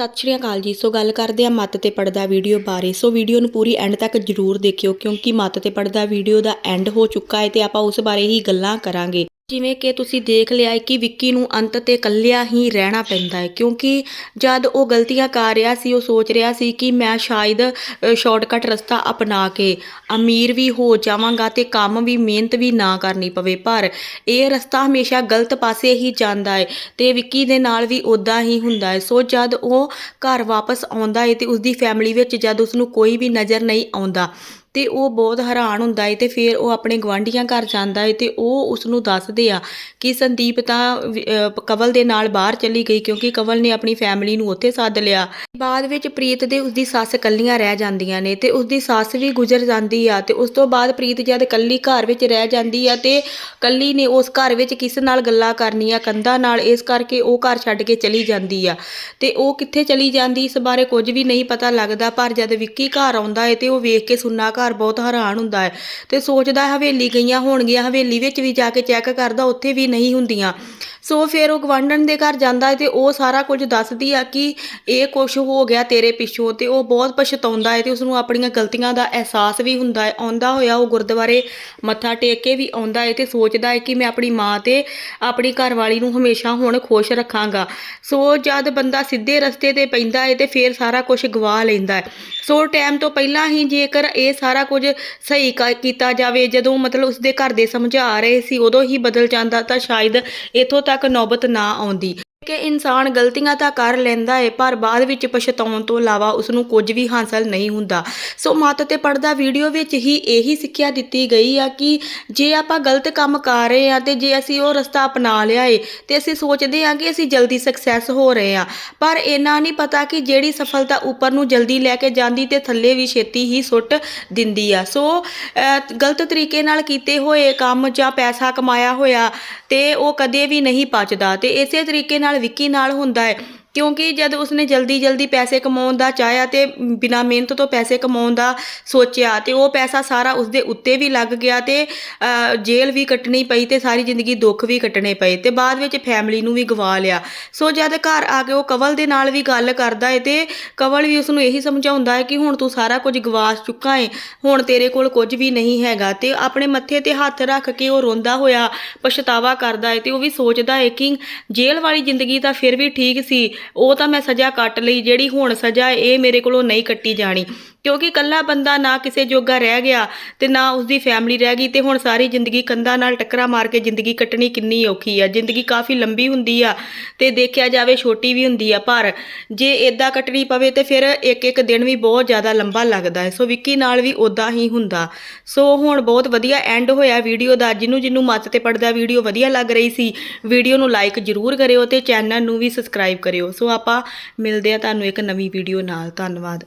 ਸਤਿ ਸ਼੍ਰੀ ਅਕਾਲ ਜੀ। ਸੋ ਗੱਲ ਕਰਦੇ ਆ ਮੱਤ ਤੇ ਪੜਦਾ ਵੀਡੀਓ ਬਾਰੇ। ਸੋ ਵੀਡੀਓ ਨੂੰ ਪੂਰੀ ਐਂਡ ਤੱਕ ਜਰੂਰ ਦੇਖਿਓ, ਕਿਉਂਕਿ ਮੱਤ ਤੇ ਪੜਦਾ ਵੀਡੀਓ ਦਾ ਐਂਡ ਹੋ ਚੁੱਕਾ ਹੈ ਤੇ ਆਪਾਂ ਉਸ ਬਾਰੇ ਹੀ ਗੱਲਾਂ ਕਰਾਂਗੇ। ਜਿਵੇਂ ਕਿ ਤੁਸੀਂ ਦੇਖ ਲਿਆ ਹੈ ਕਿ ਵਿੱਕੀ ਨੂੰ ਅੰਤ ਤੇ ਇਕੱਲਿਆ ਹੀ ਰਹਿਣਾ ਪੈਂਦਾ ਹੈ, ਕਿਉਂਕਿ ਜਦ ਉਹ ਗਲਤੀਆਂ ਕਰ ਰਿਹਾ ਸੀ, ਉਹ ਸੋਚ ਰਿਹਾ ਸੀ ਕਿ ਮੈਂ ਸ਼ਾਇਦ ਸ਼ਾਰਟਕਟ ਰਸਤਾ ਅਪਣਾ ਕੇ ਅਮੀਰ ਵੀ ਹੋ ਜਾਵਾਂਗਾ ਤੇ ਕੰਮ ਵੀ, ਮਿਹਨਤ ਵੀ ਨਾ ਕਰਨੀ ਪਵੇ, ਪਰ ਇਹ ਰਸਤਾ ਹਮੇਸ਼ਾ ਗਲਤ ਪਾਸੇ ਹੀ ਜਾਂਦਾ ਹੈ ਤੇ ਵਿੱਕੀ ਦੇ ਨਾਲ ਵੀ ਉਦਾਂ ਹੀ ਹੁੰਦਾ ਹੈ। ਸੋ ਜਦ ਉਹ ਘਰ ਵਾਪਸ ਆਉਂਦਾ ਹੈ ਤੇ ਉਸਦੀ ਫੈਮਿਲੀ ਵਿੱਚ ਜਦ ਉਸ ਨੂੰ ਕੋਈ ਵੀ ਨਜ਼ਰ ਨਹੀਂ ਆਉਂਦਾ ਤੇ ਉਹ ਬਹੁਤ ਹੈਰਾਨ ਹੁੰਦਾ ਹੈ ਤੇ ਫਿਰ ਉਹ ਆਪਣੇ ਗਵਾਂਢੀਆਂ ਘਰ ਜਾਂਦਾ ਹੈ ਤੇ ਉਹ ਉਸ ਨੂੰ ਦੱਸਦੇ ਆ ਕਿ ਸੰਦੀਪ ਤਾਂ ਕਵਲ ਦੇ ਨਾਲ ਬਾਹਰ ਚਲੀ ਗਈ ਕਿਉਂਕਿ ਕਵਲ ਨੇ ਆਪਣੀ ਫੈਮਿਲੀ ਨੂੰ ਉੱਥੇ ਸੱਦ ਲਿਆ। ਬਾਅਦ ਵਿੱਚ ਪ੍ਰੀਤ ਦੇ ਉਸਦੀ ਸੱਸ ਇਕੱਲੀਆਂ ਰਹਿ ਜਾਂਦੀਆਂ ਨੇ ਤੇ ਉਸਦੀ ਸੱਸ ਵੀ ਗੁਜ਼ਰ ਜਾਂਦੀ ਆ ਤੇ ਉਸ ਤੋਂ ਬਾਅਦ ਪ੍ਰੀਤ ਜਦ ਇਕੱਲੀ ਘਰ ਵਿੱਚ ਰਹਿ ਜਾਂਦੀ ਆ ਤੇ ਇਕੱਲੀ ਨੇ ਉਸ ਘਰ ਵਿੱਚ ਕਿਸ ਨਾਲ ਗੱਲਾਂ ਕਰਨੀਆਂ ਕੰਧਾਂ ਨਾਲ ਇਸ ਕਰਕੇ ਉਹ ਘਰ ਛੱਡ ਕੇ ਚਲੀ ਜਾਂਦੀ ਆ। ਤੇ ਉਹ ਕਿੱਥੇ ਚਲੀ ਜਾਂਦੀ ਇਸ ਬਾਰੇ ਕੁਝ ਵੀ ਨਹੀਂ ਪਤਾ ਲੱਗਦਾ ਪਰ ਜਦ ਵਿੱਕੀ ਘਰ ਆਉਂਦਾ ਏ ਤੇ ਉਹ ਵੇਖ ਕੇ ਸੁੰਨਾ ਘਰ ਬਹੁਤ ਹੈਰਾਨ ਹੁੰਦਾ ਹੈ ਤੇ ਸੋਚਦਾ ਹਵੇਲੀ ਗਈਆਂ ਹੋਣਗੀਆਂ, ਹਵੇਲੀ ਵਿੱਚ ਵੀ ਜਾ ਕੇ ਚੈੱਕ ਕਰਦਾ, ਉੱਥੇ ਵੀ ਨਹੀਂ ਹੁੰਦੀਆਂ। ਸੋ ਫਿਰ ਉਹ ਗਵਾਂਢਣ ਦੇ ਘਰ ਜਾਂਦਾ ਹੈ ਤੇ ਉਹ ਸਾਰਾ ਕੁਝ ਦੱਸਦੀ ਆ ਕਿ ਇਹ ਕੁਝ ਹੋ ਗਿਆ ਤੇਰੇ ਪਿੱਛੋਂ ਤੇ ਉਹ ਬਹੁਤ ਪਛਤਾਉਂਦਾ ਹੈ ਤੇ ਉਸ ਨੂੰ ਆਪਣੀਆਂ ਗਲਤੀਆਂ ਦਾ ਅਹਿਸਾਸ ਵੀ ਹੁੰਦਾ ਹੈ। ਆਉਂਦਾ ਹੋਇਆ ਉਹ ਗੁਰਦੁਆਰੇ ਮੱਥਾ ਟੇਕ ਕੇ ਵੀ ਆਉਂਦਾ ਹੈ ਤੇ ਸੋਚਦਾ ਹੈ ਕਿ ਮੈਂ ਆਪਣੀ ਮਾਂ ਤੇ ਆਪਣੀ ਘਰਵਾਲੀ ਨੂੰ ਹਮੇਸ਼ਾ ਹੁਣ ਖੁਸ਼ ਰੱਖਾਂਗਾ। ਸੋ ਜਦ ਬੰਦਾ ਸਿੱਧੇ ਰਸਤੇ ਤੇ ਪੈਂਦਾ ਹੈ ਤੇ ਫਿਰ ਸਾਰਾ ਕੁਝ ਗਵਾ ਲੈਂਦਾ ਹੈ। ਸੋ ਟਾਈਮ ਤੋਂ ਪਹਿਲਾਂ ਹੀ ਜੇਕਰ ਇਹ ਸਾਰਾ ਕੁਝ ਸਹੀ ਕ- ਕੀਤਾ ਜਾਵੇ, ਜਦੋਂ ਮਤਲਬ ਉਸਦੇ ਘਰ ਦੇ ਸਮਝਾ ਰਹੇ ਸੀ, ਉਦੋਂ ਹੀ ਬਦਲ ਜਾਂਦਾ ਤਾਂ ਸ਼ਾਇਦ ਇੱਥੋਂ ਤੱਕ ਨੌਬਤ ਨਾ ਆਉਂਦੀ। ਕਿ ਇਨਸਾਨ ਗਲਤੀਆਂ ਤਾਂ ਕਰ ਲੈਂਦਾ ਏ, ਪਰ ਬਾਅਦ ਵਿੱਚ ਪਛਤਾਉਣ ਤੋਂ ਇਲਾਵਾ ਉਸ ਨੂੰ ਕੁਝ ਵੀ ਹਾਸਲ ਨਹੀਂ ਹੁੰਦਾ। ਸੋ ਮੱਤ ਤੇ ਪੜਦਾ ਵੀਡੀਓ ਵਿੱਚ ਹੀ ਇਹੀ ਸਿੱਖਿਆ ਦਿੱਤੀ ਗਈ ਆ ਕਿ ਜੇ ਆਪਾਂ ਗਲਤ ਕੰਮ ਕਰ ਰਹੇ ਆ ਤੇ ਜੇ ਅਸੀਂ ਉਹ ਰਸਤਾ ਅਪਣਾ ਲਿਆ ਏ, ਤੇ ਅਸੀਂ ਸੋਚਦੇ ਆ ਕਿ ਅਸੀਂ ਜਲਦੀ ਸਕਸੈਸ ਹੋ ਰਹੇ ਆ। ਪਰ ਇਹਨਾਂ ਨਹੀਂ ਪਤਾ ਕਿ ਜਿਹੜੀ ਸਫਲਤਾ ਉੱਪਰ ਨੂੰ ਜਲਦੀ ਲੈ ਕੇ ਜਾਂਦੀ ਤੇ ਥੱਲੇ ਵੀ ਛੇਤੀ ਹੀ ਸੁੱਟ ਦਿੰਦੀ ਆ। ਸੋ ਗਲਤ ਤਰੀਕੇ ਨਾਲ ਕੀਤੇ ਹੋਏ ਕੰਮ ਜਾਂ ਪੈਸਾ ਕਮਾਇਆ ਹੋਇਆ ਤੇ ਉਹ ਕਦੇ ਵੀ ਨਹੀਂ ਪਚਦਾ। ਤੇ ਇਸੇ ਤਰੀਕੇ ਨਾਲ ਵਿੱਕੀ ਨਾਲ ਹੁੰਦਾ ਹੈ। ਕਿਉਂਕਿ ਜਦ ਉਸਨੇ ਜਲਦੀ ਜਲਦੀ ਪੈਸੇ ਕਮਾਉਣ ਦਾ ਚਾਹਿਆ ਤੇ ਬਿਨਾਂ ਮਿਹਨਤ ਤੋਂ ਪੈਸੇ ਕਮਾਉਣ ਦਾ ਸੋਚਿਆ ਤੇ ਉਹ ਪੈਸਾ ਸਾਰਾ ਉਸਦੇ ਉੱਤੇ ਵੀ ਲੱਗ ਗਿਆ ਤੇ ਜੇਲ੍ਹ ਵੀ ਕੱਟਣੀ ਪਈ ਤੇ ਸਾਰੀ ਜ਼ਿੰਦਗੀ ਦੁੱਖ ਵੀ ਕੱਟਣੇ ਪਏ ਤੇ ਬਾਅਦ ਵਿੱਚ ਫੈਮਿਲੀ ਨੂੰ ਵੀ ਗਵਾ ਲਿਆ। ਸੋ ਜਦ ਘਰ ਆ ਕੇ ਉਹ ਕਵਲ ਦੇ ਨਾਲ ਵੀ ਗੱਲ ਕਰਦਾ ਏ ਤੇ ਕਵਲ ਵੀ ਉਸ ਨੂੰ ਇਹੀ ਸਮਝਾਉਂਦਾ ਹੈ ਕਿ ਹੁਣ ਤੂੰ ਸਾਰਾ ਕੁਝ ਗਵਾ ਚੁੱਕਾ ਏ, ਹੁਣ ਤੇਰੇ ਕੋਲ ਕੁਝ ਵੀ ਨਹੀਂ ਹੈਗਾ ਤੇ ਆਪਣੇ ਮੱਥੇ ਤੇ ਹੱਥ ਰੱਖ ਕੇ ਉਹ ਰੋਂਦਾ ਹੋਇਆ, ਪਛਤਾਵਾ ਕਰਦਾ ਏ ਤੇ ਉਹ ਵੀ ਸੋਚਦਾ ਹੈ ਕਿ ਜੇਲ੍ਹ ਵਾਲੀ ਜ਼ਿੰਦਗੀ ਤਾਂ ਫਿਰ ਵੀ ਠੀਕ ਸੀ ਉਹ ਤਾਂ ਮੈਂ ਸਜ਼ਾ ਕੱਟ ਲਈ, ਜਿਹੜੀ ਹੁਣ ਸਜ਼ਾ ਇਹ ਮੇਰੇ ਕੋਲੋਂ ਨਹੀਂ ਕੱਟੀ ਜਾਣੀ। ਕਿਉਂਕਿ ਇਕੱਲਾ ਬੰਦਾ ਨਾ ਕਿਸੇ ਜੋਗਾ ਰਹਿ ਗਿਆ ਤੇ ਨਾ ਉਸਦੀ ਫੈਮਿਲੀ ਰਹਿ ਗਈ ਤੇ ਹੁਣ ਸਾਰੀ ਜ਼ਿੰਦਗੀ ਕੰਧਾਂ ਨਾਲ ਟੱਕਰਾ ਮਾਰ ਕੇ ਜ਼ਿੰਦਗੀ ਕੱਟਣੀ ਕਿੰਨੀ ਔਖੀ ਆ। ਜ਼ਿੰਦਗੀ ਕਾਫੀ ਲੰਬੀ ਹੁੰਦੀ ਆ ਤੇ ਦੇਖਿਆ ਜਾਵੇ ਛੋਟੀ ਵੀ ਹੁੰਦੀ ਆ, ਪਰ ਜੇ ਇਦਾਂ ਕੱਟਣੀ ਪਵੇ ਤੇ ਫਿਰ ਇੱਕ ਇੱਕ ਦਿਨ ਵੀ ਬਹੁਤ ਜ਼ਿਆਦਾ ਲੰਬਾ ਲੱਗਦਾ ਹੈ। ਸੋ ਵਿੱਕੀ ਨਾਲ ਵੀ ਉਦਾਂ ਹੀ ਹੁੰਦਾ। ਸੋ ਹੁਣ ਬਹੁਤ ਵਧੀਆ ਐਂਡ ਹੋਇਆ ਵੀਡੀਓ ਦਾ। ਜਿਹਨੂੰ ਜਿਹਨੂੰ ਮੱਤ ਤੇ ਪੜਦਾ ਵੀਡੀਓ ਵਧੀਆ ਲੱਗ ਰਹੀ ਸੀ ਵੀਡੀਓ ਨੂੰ ਲਾਈਕ ਜ਼ਰੂਰ ਕਰਿਓ ਤੇ ਚੈਨਲ ਨੂੰ ਵੀ ਸਬਸਕ੍ਰਾਈਬ ਕਰਿਓ। ਸੋ ਆਪਾਂ ਮਿਲਦੇ ਆ ਤੁਹਾਨੂੰ ਇੱਕ ਨਵੀਂ ਵੀਡੀਓ ਨਾਲ। ਧੰਨਵਾਦ।